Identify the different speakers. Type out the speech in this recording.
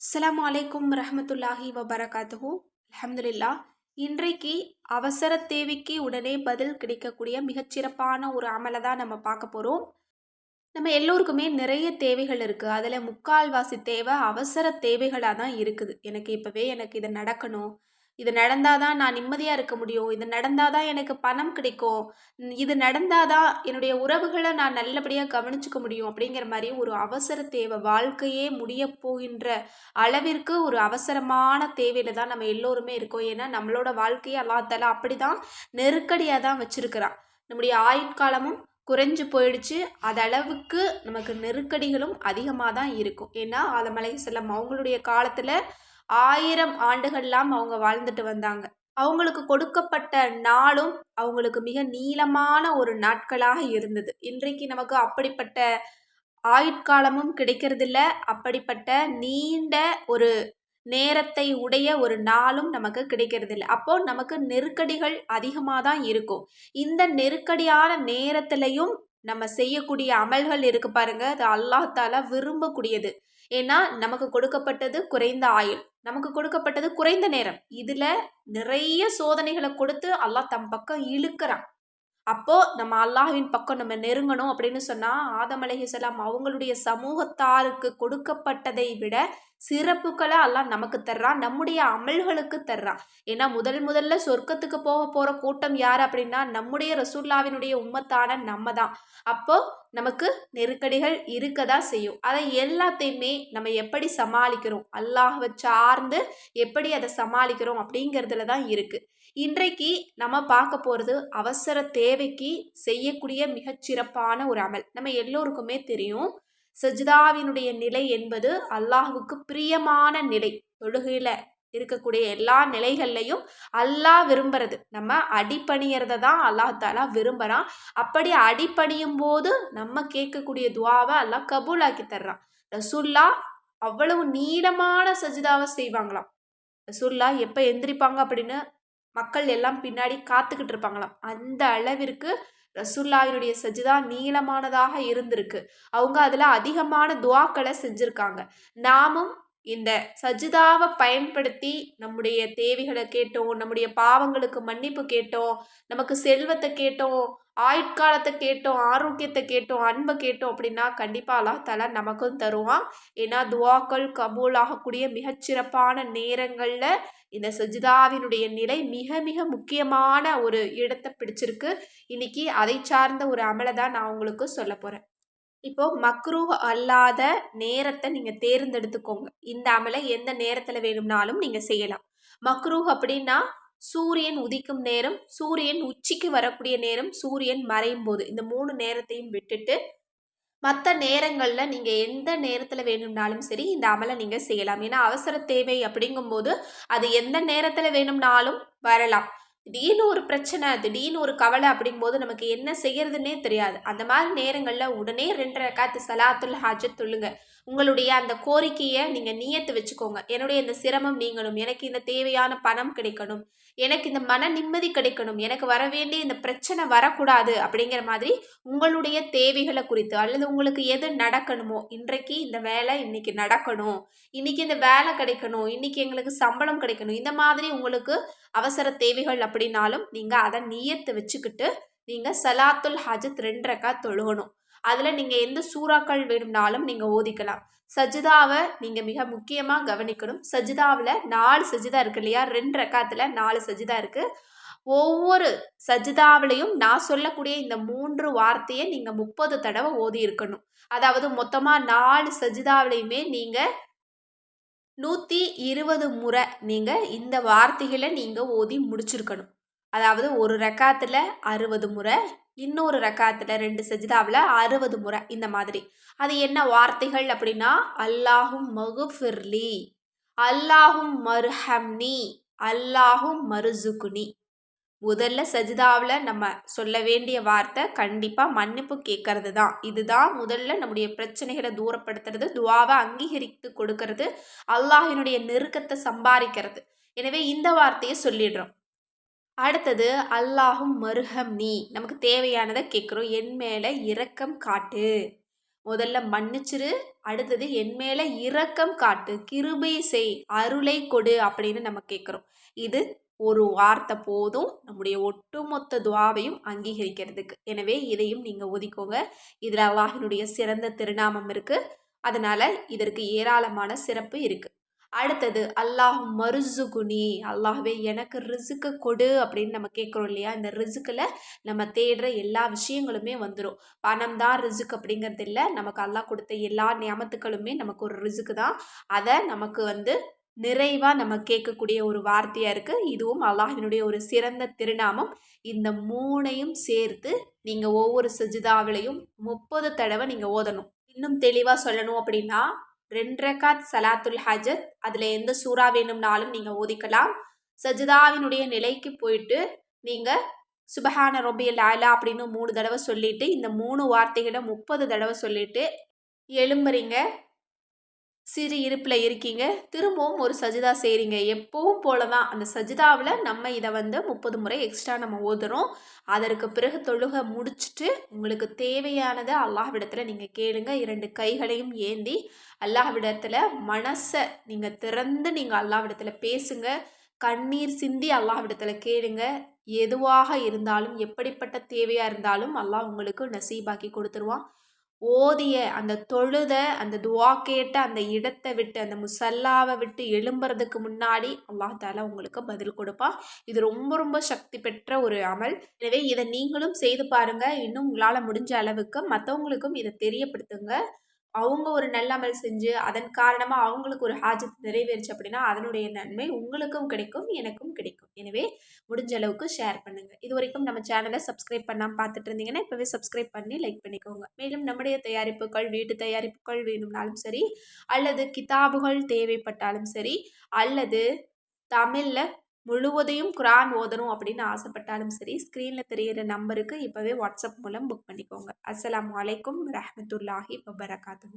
Speaker 1: அஸ்லாம் அலைக்கும் ரஹமத்துல்லாஹி வபரகாத்துஹு. அலமதுல்லா இன்றைக்கு அவசர தேவைக்கு உடனே பதில் கிடைக்கக்கூடிய மிகச்சிறப்பான ஒரு அமலை தான் நம்ம பார்க்க போகிறோம் நம்ம எல்லோருக்குமே நிறைய தேவைகள் இருக்குது அதில் முக்கால்வாசி தேவை அவசர தேவைகளாக தான் இருக்குது. எனக்கு இப்போவே எனக்கு இதை நடக்கணும். இது நடந்தால் தான் நான் நிம்மதியாக இருக்க முடியும். இது நடந்தால் தான் எனக்கு பணம் கிடைக்கும். இது நடந்தால் தான் என்னுடைய உறவுகளை நான் நல்லபடியாக கவனிச்சுக்க முடியும் அப்படிங்கிற மாதிரி ஒரு அவசர தேவை. வாழ்க்கையே முடியப் போகின்ற அளவிற்கு ஒரு அவசரமான தேவையில தான் நம்ம எல்லோருமே இருக்கோம். ஏன்னா நம்மளோட வாழ்க்கையை அல்லாத்தால அப்படி தான் நெருக்கடியாக தான் வச்சிருக்கிறான். நம்முடைய ஆயுட்காலமும் குறைஞ்சு போயிடுச்சு. அதளவுக்கு அளவுக்கு நமக்கு நெருக்கடிகளும் அதிகமாக தான் இருக்கும். ஏன்னா ஆலமலை செல்லம் அவங்களுடைய காலத்தில் ஆயிரம் ஆண்டுகள்லாம் அவங்க வாழ்ந்துட்டு வந்தாங்க. அவங்களுக்கு கொடுக்கப்பட்ட நாளும் அவங்களுக்கு மிக நீளமான ஒரு நாட்களாக இருந்தது. இன்றைக்கு நமக்கு அப்படிப்பட்ட ஆயுட்காலமும் கிடைக்கிறதில்ல. அப்படிப்பட்ட நீண்ட ஒரு நேரத்தை உடைய ஒரு நாளும் நமக்கு கிடைக்கிறதில்ல. அப்போ நமக்கு நெருக்கடிகள் அதிகமாக தான் இருக்கும். இந்த நெருக்கடியான நேரத்திலையும் நம்ம செய்யக்கூடிய அமல்கள் இருக்கு பாருங்க. அது அல்லாத்தால விரும்பக்கூடியது. ஏன்னா நமக்கு கொடுக்கப்பட்டது குறைந்த ஆயுள். நமக்கு கொடுக்கப்பட்டது குறைந்த நேரம். இதுல நிறைய சோதனைகளை கொடுத்து அல்லாஹ் தம் பக்கம் இழுக்கிறான். அப்போ நம்ம அல்லாஹ்வின் பக்கம் நம்ம நெருங்கணும் அப்படின்னு சொன்னா ஆதம் அலைஹிஸ்ஸலாம் அவங்களுடைய சமூகத்தாருக்கு கொடுக்கப்பட்டதை விட சிறப்புகளை எல்லாம் நமக்கு தர்றான் நம்முடைய அமல்களுக்கு தர்றான் ஏன்னா முதல் முதல்ல சொர்க்கத்துக்கு போக போற கூட்டம் யார் அப்படின்னா நம்முடைய ரசூல்லாவினுடைய உம்மத்தான நம்ம தான். அப்போ நமக்கு நெருக்கடிகள் இருக்க தான் செய்யும். அதை எல்லாத்தையுமே நம்ம எப்படி சமாளிக்கிறோம்? அல்லாஹை சார்ந்து எப்படி அதை சமாளிக்கிறோம் அப்படிங்கிறதுல தான் இருக்கு. இன்றைக்கு நம்ம பார்க்க போகிறது அவசர தேவைக்கு செய்யக்கூடிய மிகச்சிறப்பான ஒரு அமல். நம்ம எல்லோருக்குமே தெரியும் சஜிதாவினுடைய நிலை என்பது அல்லாஹுக்கு பிரியமான நிலை. தொழுகையில் இருக்கக்கூடிய எல்லா நிலைகள்லையும் அல்லாஹ் விரும்புறது. நம்ம அடிப்பணியறத தான் அல்லாஹ் தாலா விரும்புகிறான் அப்படி அடிப்பணியும் போது நம்ம கேட்கக்கூடிய துவாவை அல்லாஹ் கபூலாக்கி தர்றான். ரசுல்லா அவ்வளவு நீளமான சஜிதாவை செய்வாங்களாம். ரசுல்லா எப்போ எந்திரிப்பாங்க அப்படின்னு மக்கள் எல்லாம் பின்னாடி காத்துக்கிட்டு இருப்பாங்களாம். அந்த அளவிற்கு ரசூல்லாயினுடைய சஜிதா நீளமானதாக இருந்திருக்கு. அவங்க அதில் அதிகமான துவாக்களை செஞ்சுருக்காங்க. நாமும் இந்த சஜிதாவை பயன்படுத்தி நம்முடைய தேவைகளை கேட்டோம் நம்முடைய பாவங்களுக்கு மன்னிப்பு கேட்டோம் நமக்கு செல்வத்தை கேட்டோம் ஆயுட்காலத்தை கேட்டோம் ஆரோக்கியத்தை கேட்டோம் அன்பை கேட்டோம் அப்படின்னா கண்டிப்பாக அல்லா தலா நமக்கும் தருவான். ஏன்னா துவாக்கள் கபூல் ஆகக்கூடிய மிகச்சிறப்பான நேரங்களில் இந்த சஜிதாவினுடைய நிலை மிக மிக முக்கியமான ஒரு இடத்தை பிடிச்சிருக்கு. இன்னைக்கு அதை சார்ந்த ஒரு அமலை தான் நான் உங்களுக்கு சொல்ல போகிறேன் இப்போ மக்ரூஹ் அல்லாத நேரத்தை நீங்கள் தேர்ந்தெடுத்துக்கோங்க. இந்த அமலை எந்த நேரத்தில் வேணும்னாலும் நீங்கள் செய்யலாம். மக்ரூஹ் அப்படின்னா சூரியன் உதிக்கும் நேரம் சூரியன் உச்சிக்கு வரக்கூடிய நேரம் சூரியன் மறையும் போது இந்த மூணு நேரத்தையும் விட்டுட்டு மற்ற நேரங்களில் நீங்கள் எந்த நேரத்தில் வேணும்னாலும் சரி இந்த அமலை நீங்கள் செய்யலாம். ஏன்னா அவசர தேவை அப்படிங்கும்போது அது எந்த நேரத்தில் வேணும்னாலும் வரலாம். திடீர்னு ஒரு பிரச்சனை திடீர்னு ஒரு கவலை அப்படிங்கும்போது நமக்கு என்ன செய்யறதுன்னே தெரியாது. அந்த மாதிரி நேரங்களில் உடனே ரெண்டரை காத்து சலாத்துல் ஹாஜத் சொல்லுங்க. உங்களுடைய அந்த கோரிக்கையை நீங்கள் நியத்து வச்சுக்கோங்க. என்னுடைய இந்த சிரமம் நீங்களும் எனக்கு இந்த தேவையான பணம் கிடைக்கணும். எனக்கு இந்த மன நிம்மதி கிடைக்கணும். எனக்கு வர வேண்டிய இந்த பிரச்சனை வரக்கூடாது அப்படிங்கிற மாதிரி உங்களுடைய தேவைகளை குறித்து அல்லது உங்களுக்கு எது நடக்கணுமோ இன்றைக்கு இந்த வேலை இன்னைக்கு நடக்கணும். இன்னைக்கு இந்த வேலை கிடைக்கணும். இன்னைக்கு எங்களுக்கு சம்பளம் கிடைக்கணும். இந்த மாதிரி உங்களுக்கு அவசர தேவைகள் அப்படின்னாலும் நீங்கள் அதை நியத்து வச்சுக்கிட்டு நீங்கள் சலாத்துல் ஹஜத் ரெண்டரைக்கா தொழுகணும். அதில் நீங்கள் எந்த சூறாக்கள் வேணும்னாலும் நீங்கள் ஓதிக்கலாம். சஜிதாவை நீங்கள் மிக முக்கியமாக கவனிக்கணும். சஜிதாவில் நாலு சஜிதா இருக்கு இல்லையா? ரெண்டு ரக்காத்தில் நாலு சஜிதா இருக்குது ஒவ்வொரு சஜிதாவிலையும் நான் சொல்லக்கூடிய இந்த மூன்று வார்த்தையை நீங்கள் முப்பது தடவை ஓதி இருக்கணும். அதாவது மொத்தமாக நாலு சஜிதாவிலையுமே நீங்கள் நூற்றி இருபது முறை நீங்கள் இந்த வார்த்தைகளை நீங்கள் ஓதி முடிச்சிருக்கணும். அதாவது ஒரு ரெக்காத்தில் அறுபது முறை இன்னொரு ரக்காத்தில் ரெண்டு சஜிதாவில் அறுபது முறை இந்த மாதிரி. அது என்ன வார்த்தைகள் அப்படின்னா அல்லாஹும் மகுஃபிர்லி அல்லாஹும் மர்ஹம்னி அல்லாஹும் மருசுகுனி முதல்ல சஜிதாவில் நம்ம சொல்ல வேண்டிய வார்த்தை கண்டிப்பாக மன்னிப்பு கேட்கறது தான். இதுதான் முதல்ல நம்முடைய பிரச்சனைகளை தூரப்படுத்துறது துவாவை அங்கீகரித்து கொடுக்கறது அல்லாஹினுடைய நெருக்கத்தை சம்பாதிக்கிறது. எனவே இந்த வார்த்தையை சொல்லிடுறோம். அடுத்தது அல்லாஹும் மருகம் நீ. நமக்கு தேவையானதை கேட்குறோம். என் மேலே இரக்கம் காட்டு. முதல்ல மன்னிச்சிரு அடுத்தது என் மேலே இரக்கம் காட்டு. கிருபை செய் அருளை கொடு அப்படின்னு நம்ம கேட்குறோம். இது ஒரு வார்த்தை போதும் நம்முடைய ஒட்டுமொத்த துவாவையும் அங்கீகரிக்கிறதுக்கு. எனவே இதையும் நீங்கள் ஒதுக்கோங்க இதில் அல்லாஹினுடைய சிறந்த திருநாமம் இருக்குது அதனால் இதற்கு ஏராளமான சிறப்பு இருக்குது அடுத்தது அல்லாஹ் மருசுகுனி அல்லாஹ்வே எனக்கு ரிசுக்கு கொடு அப்படின்னு நம்ம கேட்குறோம் இல்லையா? இந்த ரிசுக்கில் நம்ம தேடுற எல்லா விஷயங்களுமே வந்துடும் பணம் தான் ரிசுக் அப்படிங்கிறது இல்லை. நமக்கு அல்லாஹ் கொடுத்த எல்லா நியமத்துக்களுமே நமக்கு ஒரு ரிசுக்கு தான். அதை நமக்கு வந்து நிறைவாக நம்ம கேட்கக்கூடிய ஒரு வார்த்தையாக இருக்குது இதுவும் அல்லாஹினுடைய ஒரு சிறந்த திருநாமம். இந்த மூணையும் சேர்த்து நீங்கள் ஒவ்வொரு சஜிதாவிலையும் முப்பது தடவை நீங்கள் ஓதணும். இன்னும் தெளிவாக சொல்லணும் அப்படின்னா ரெண்டு ரக்காத் சலாத்துல் ஹஜத். அதில் எந்த சூறா வேணும்னாலும் நீங்கள் ஓதிக்கலாம். சஜிதாவினுடைய நிலைக்கு போயிட்டு நீங்கள் சுபஹான ரொபியல் ஆலா அப்படின்னு மூணு தடவை சொல்லிவிட்டு இந்த மூணு வார்த்தைகளை முப்பது தடவை சொல்லிவிட்டு எழும்புறீங்க. சிறு இருப்பில் இருக்கீங்க. திரும்பவும் ஒரு சஜிதா செய்கிறீங்க எப்பவும் போல தான் அந்த சஜிதாவில் நம்ம இதை வந்து முப்பது முறை எக்ஸ்ட்ரா நம்ம ஓதுறோம். அதற்கு பிறகு தொழுகை முடிச்சுட்டு உங்களுக்கு தேவையானதை அல்லாஹ்விடத்தில் நீங்கள் கேளுங்க. இரண்டு கைகளையும் ஏந்தி அல்லாஹ்விடத்தில் மனசை நீங்கள் திறந்து நீங்கள் அல்லாஹ்விடத்தில் பேசுங்க. கண்ணீர் சிந்தி அல்லாஹ்விடத்தில் கேளுங்க. எதுவாக இருந்தாலும் எப்படிப்பட்ட தேவையாக இருந்தாலும் அல்லாஹ் உங்களுக்கு நசீபாக்கி கொடுத்துருவான். ஓதிய அந்த தொழுத அந்த துவா கேட்ட அந்த இடத்தை விட்டு அந்த முசல்லாவை விட்டு எழும்புறதுக்கு முன்னாடி அல்லாஹ் தாலா உங்களுக்கு பதில் கொடுப்பா. இது ரொம்ப ரொம்ப சக்தி பெற்ற ஒரு அமல். எனவே இதை நீங்களும் செய்து பாருங்க. இன்னும் உங்களால் முடிஞ்ச அளவுக்கு மற்றவங்களுக்கும் இதை தெரியப்படுத்துங்க. அவங்க ஒரு நல்ல அமல் செஞ்சு அதன் காரணமாக அவங்களுக்கு ஒரு ஹாஜத் நிறைவேறுச்சு அப்படின்னா அதனுடைய நன்மை உங்களுக்கும் கிடைக்கும் எனக்கும் கிடைக்கும். எனவே முடிஞ்ச அளவுக்கு ஷேர் பண்ணுங்கள் இது வரைக்கும் நம்ம சேனலை சப்ஸ்கிரைப் பண்ணாமல் பார்த்துட்டு இருந்தீங்கன்னா இப்போவே சப்ஸ்கிரைப் பண்ணி லைக் பண்ணிக்கோங்க. மேலும் நம்முடைய தயாரிப்புகள் வீட்டு தயாரிப்புகள் வேணும்னாலும் சரி அல்லது கிதாபுகள் தேவைப்பட்டாலும் சரி அல்லது தமிழில் முழுவதையும் குரான் ஓதணும் அப்படின்னு ஆசைப்பட்டாலும் சரி ஸ்க்ரீனில் தெரிகிற நம்பருக்கு இப்போவே வாட்ஸ்அப் மூலம் புக் பண்ணிக்கோங்க. அஸ்லாம் வலைக்கம் ரஹமத்துல்லாஹி வபரகாத்து